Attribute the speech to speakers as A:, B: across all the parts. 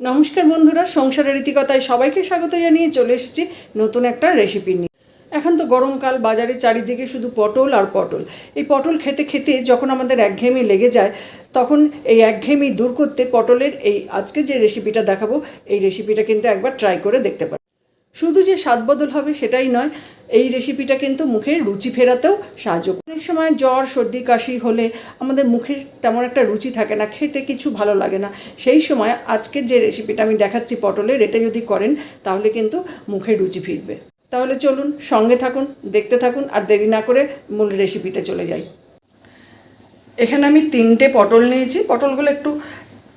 A: নমস্কার বন্ধুরা, সংসারের রীতিকতায় সবাইকে স্বাগত জানিয়ে চলে এসেছি নতুন একটা রেসিপি নিয়ে। এখন তো গরমকাল, বাজারে চারিদিকে শুধু পটল আর পটল। এই পটল খেতে খেতে যখন আমাদের একঘেয়েমি লেগে যায়, তখন এই একঘেয়েমি দূর করতে পটলের এই আজকে যে রেসিপিটা দেখাবো, এই রেসিপিটা কিন্তু একবার ট্রাই করে দেখতে পারেন শুধু যে স্বাদ বদল হবে সেটাই নয়, এই রেসিপিটা কিন্তু মুখের রুচি ফেরাতেও সাহায্য করে অনেক সময় জ্বর, সর্দি, কাশি হলে আমাদের মুখের তেমন একটা রুচি থাকে না, খেতে কিছু ভালো লাগে না। সেই সময় আজকের যে রেসিপিটা আমি দেখাচ্ছি পটলের, এটা যদি করেন তাহলে কিন্তু মুখের রুচি ফিরবে। তাহলে চলুন সঙ্গে থাকুন, দেখতে থাকুন, আর দেরি না করে মূল রেসিপিতে চলে যাই। এখানে আমি তিনটে পটল নিয়েছি। পটলগুলো একটু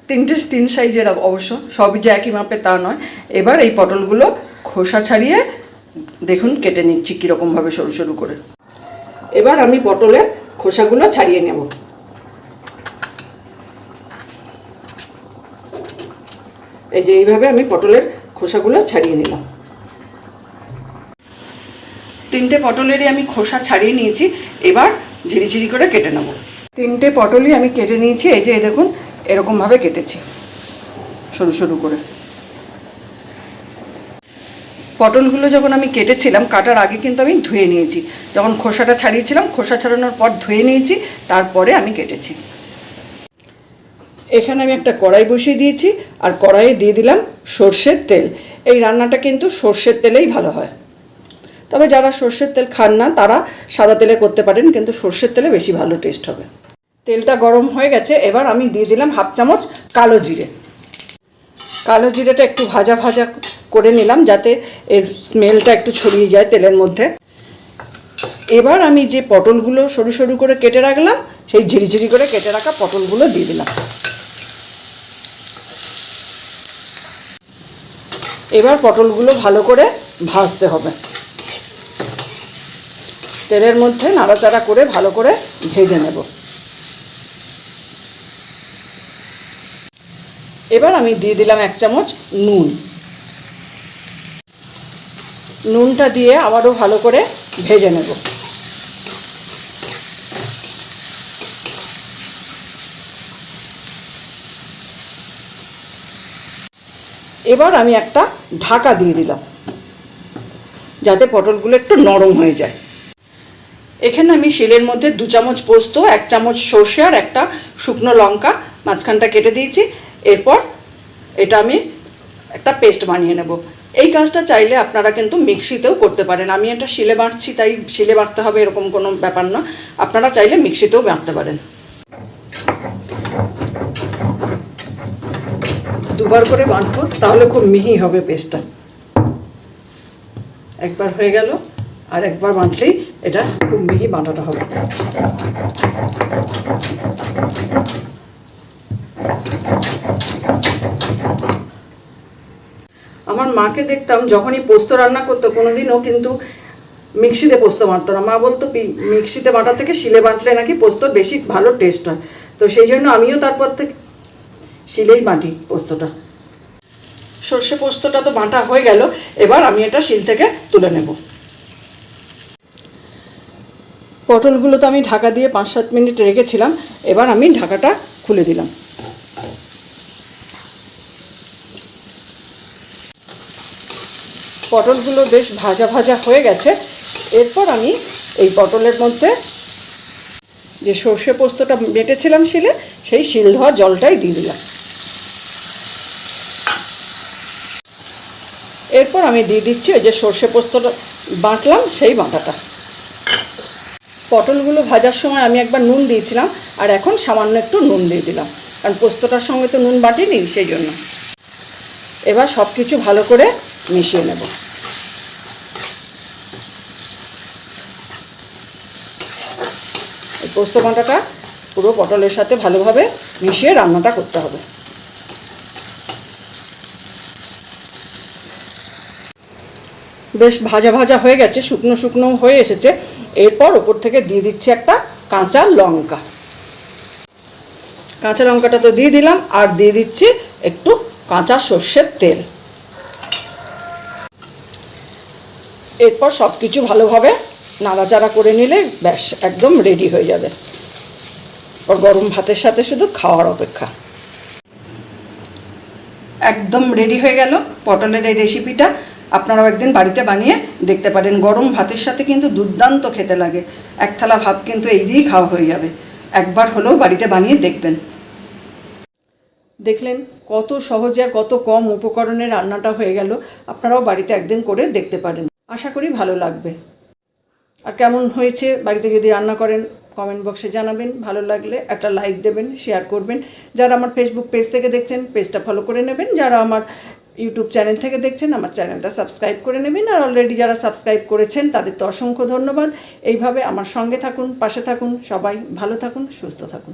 A: তিনটে, তিন সাইজের অবশ্য, সবই যে একই মাপে তা নয়। এবার এই পটলগুলো খোসা ছাড়িয়ে দেখুন কেটে নিচ্ছি কীরকমভাবে সরু সরু করে। এবার আমি পটলের খোসাগুলো ছাড়িয়ে নেব। এই যে এইভাবে আমি পটলের খোসাগুলো ছাড়িয়ে নিলাম। তিনটে পটলেরই আমি খোসা ছাড়িয়ে নিয়েছি, এবার ঝিরিঝিরি করে কেটে নেব। তিনটে পটলই আমি কেটে নিয়েছি, এই যে দেখুন, এরকমভাবে কেটেছি, সরু সরু করে। পটলগুলো যখন আমি কেটেছিলাম, কাটার আগে কিন্তু আমি ধুয়ে নিয়েছি। যখন খোসাটা ছাড়িয়েছিলাম, খোসা ছাড়ানোর পর ধুয়ে নিয়েছি, তারপরে আমি কেটেছি। এখানে আমি একটা কড়াই বসিয়ে দিয়েছি, আর কড়াইয়ে দিয়ে দিলাম সর্ষের তেল। এই রান্নাটা কিন্তু সর্ষের তেলেই ভালো হয়। তবে যারা সর্ষের তেল খান না, তারা সাদা তেলে করতে পারেন, কিন্তু সর্ষের তেলে বেশি ভালো টেস্ট হবে। তেলটা গরম হয়ে গেছে, এবার আমি দিয়ে দিলাম হাফ চামচ কালো জিরে। কালো জিরেটা একটু ভাজা ভাজা করে নিলাম যাতে এর স্মেলটা একটু ছড়িয়ে যায় তেলের মধ্যে। এবার আমি যে পটলগুলো সরু সরু করে কেটে রাখলাম, সেই ঝিরিঝিরি করে কেটে রাখা পটলগুলো দিয়ে দিলাম। এবার পটলগুলো ভালো করে ভাজতে হবে। তেলের মধ্যে নাড়াচাড়া করে ভালো করে ভেজে নেব। এবার আমি দিয়ে দিলাম এক চামচ নুন। নুনটা দিয়ে আবারও ভালো করে ভেজে নেব। এবার আমি একটা ঢাকা দিয়ে দিলাম, যাতে পটলগুলো একটু নরম হয়ে যায়। এখানে আমি শিলের মধ্যে দু চামচ পোস্ত, এক চামচ সর্ষে আর একটা শুকনো লঙ্কা, মাঝখানটা কেটে দিয়েছি। এরপর এটা আমি একটা পেস্ট বানিয়ে নেব। এই কাজটা চাইলে আপনারা কিন্তু মিক্সিতেও করতে পারেন। আমি এটা শিলে বাঁটছি তাই শিলে বাঁটতে হবে এরকম কোনো ব্যাপার না। আপনারা চাইলে মিক্সিতেও বাঁটতে পারেন। দুবার করে বাঁটবো তাহলে খুব মিহি হবে পেস্টটা একবার হয়ে গেল, আর একবার বাঁধলেই এটা খুব মিহি বাঁটাটা হবে। আমার মাকে দেখতাম যখনই পোস্ত রান্না করতো, কোনোদিনও কিন্তু মিক্সিতে পোস্ত বাঁটতো না। মা বলতো মিক্সিতে বাটা থেকে শিলে বাঁটলে নাকি পোস্ত বেশি ভালো টেস্ট হয়? তো সেই জন্য আমিও তারপর থেকে শিলেই বাঁটি পোস্তটা। সর্ষে পোস্তটা তো বাঁটা হয়ে গেল, এবার আমি এটা শিল থেকে তুলে নেব। পটলগুলো তো আমি ঢাকা দিয়ে পাঁচ সাত মিনিট রেখেছিলাম, এবার আমি ঢাকাটা খুলে দিলাম। পটলগুলো বেশ ভাজা ভাজা হয়ে গেছে। এরপর আমি এই পটলের মধ্যে যে সর্ষে পোস্তটা বেটেছিলাম শিলে, সেই শিল ধোয়া জলটাই দিয়ে দিলাম। এরপর আমি দিয়ে দিচ্ছি ওই যে সর্ষে পোস্তটা বাঁটলাম, সেই বাটাটা। পটলগুলো ভাজার সময় আমি একবার নুন দিয়েছিলাম, আর এখন সামান্য একটু নুন দিয়ে দিলাম। কারণ পোস্তটার সঙ্গে তো নুন বাটিনি, সেই জন্য। এবার সব কিছু ভালো করে মিশিয়ে নেব। পোস্ত বাটাটা পুরো পটলের সাথে ভালোভাবে মিশিয়ে রান্নাটা করতে হবে। বেশ ভাজা ভাজা হয়ে গেছে, শুকনো শুকনো হয়ে এসেছে। এরপর ওপর থেকে দিয়ে দিচ্ছি একটা কাঁচা লঙ্কা। কাঁচা লঙ্কাটা তো দিয়ে দিলাম, আর দিয়ে দিচ্ছি একটু কাঁচা সর্ষের তেল। এরপর সব কিছু ভালোভাবে নাড়াচাড়া করে নিলে ব্যাস, একদম রেডি হয়ে যাবে। ওর গরম ভাতের সাথে শুধু খাওয়ার অপেক্ষা। একদম রেডি হয়ে গেল পটলের এই রেসিপিটা আপনারাও একদিন বাড়িতে বানিয়ে দেখতে পারেন। গরম ভাতের সাথে কিন্তু দুর্দান্ত খেতে লাগে। এক থালা ভাত কিন্তু এই দিয়েই খাওয়া হয়ে যাবে। একবার হলেও বাড়িতে বানিয়ে দেখবেন। দেখলেন কত সহজে আর কত কম উপকরণে রান্নাটা হয়ে গেল। আপনারাও বাড়িতে একদিন করে দেখতে পারেন। আশা করি ভালো লাগবে। আর কেমন হয়েছে, বাড়িতে যদি রান্না করেন কমেন্ট বক্সে জানাবেন। ভালো লাগলে একটা লাইক দেবেন শেয়ার করবেন। যারা আমার ফেসবুক পেজ থেকে দেখছেন পেজটা ফলো করে নেবেন। যারা আমার ইউটিউব চ্যানেল থেকে দেখছেন, আমার চ্যানেলটা সাবস্ক্রাইব করে নেবেন। আর অলরেডি যারা সাবস্ক্রাইব করেছেন, তাদের তো অসংখ্য ধন্যবাদ। এইভাবে আমার সঙ্গে থাকুন, পাশে থাকুন, সবাই ভালো থাকুন, সুস্থ থাকুন।